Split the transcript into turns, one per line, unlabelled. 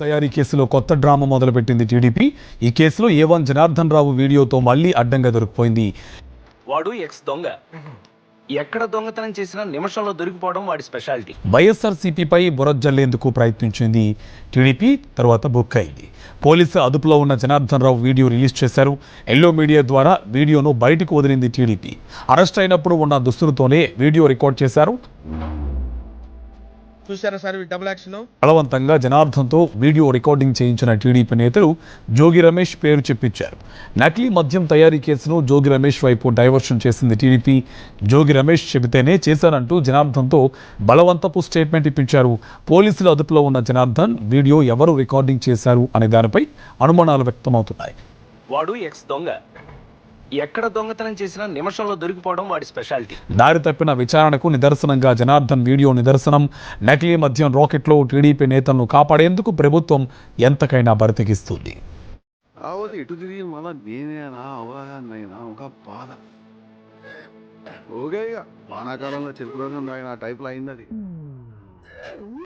తయారీ కేసులో కొత్త డ్రామా మొదలుపెట్టింది టీడీపీ. ఈ కేసులో ఏ వన్ జనార్దన్ రావు వీడియోతో మళ్ళీ అడ్డంగా దొరికిపోయింది.
వాడు ఎక్స్ దొంగ. ఎక్కడ దొంగతనం చేసినా నిమిషంలో దొరికిపోవడం వాడి స్పెషాలిటీ.
వైఎస్ఆర్సీపీపై బురజల్లేందుకు ప్రయత్నించింది టీడీపీ తర్వాత బుక్ అయింది. పోలీసు అదుపులో ఉన్న జనార్దన్ రావు వీడియో రిలీజ్ చేశారు. ఎల్లో మీడియా ద్వారా వీడియోను బయటకు వదిలింది టీడీపీ. అరెస్ట్ అయినప్పుడు ఉన్న దుస్తులతోనే వీడియో రికార్డ్ చేశారు.
చూసారా సార్ డబుల్ యాక్షన్
బలవంతంగా జనార్దన్తో వీడియో రికార్డింగ్ చేయించిన టీడీపీ నేతలు జోగి రమేష్ పేరు చెప్పించారు. నకిలీ మద్యం తయారీ కేసును జోగి రమేష్ వైపు డైవర్షన్ చేసింది టీడీపీ. జోగి రమేష్ చెబితేనే చేశానంటూ జనార్దన్తో బలవంతపు స్టేట్మెంట్ ఇప్పించారు. పోలీసుల అదుపులో ఉన్న జనార్దన్ వీడియో ఎవరు రికార్డింగ్ చేశారు అనే దానిపై అనుమానాలు వ్యక్తమవుతున్నాయి.
వాడు ఎక్స్ దొంగ. ఎక్కడ దొంగతనం చేసినా నిమిషంలో దొరికిపోవడం వాడి స్పెషాలిటీ.
దారి తప్పిన విచారణకు నిదర్శనంగా జనార్దన్ వీడియో నిదర్శనం. నకిలీ మద్యం రాకెట్లో టీడీపీ నేతలను కాపాడేందుకు ప్రభుత్వం ఎంతకైనా బరితెగిస్తుంది.
కాకపోతే ఇటు తిరిగి మళ్ళా నేనేనా అవగాహనైనా ఒక బాధ. ఓకే ఇక వానాకాలంలో చెరుకు రసం తాగిన టైప్లో అయింది అది.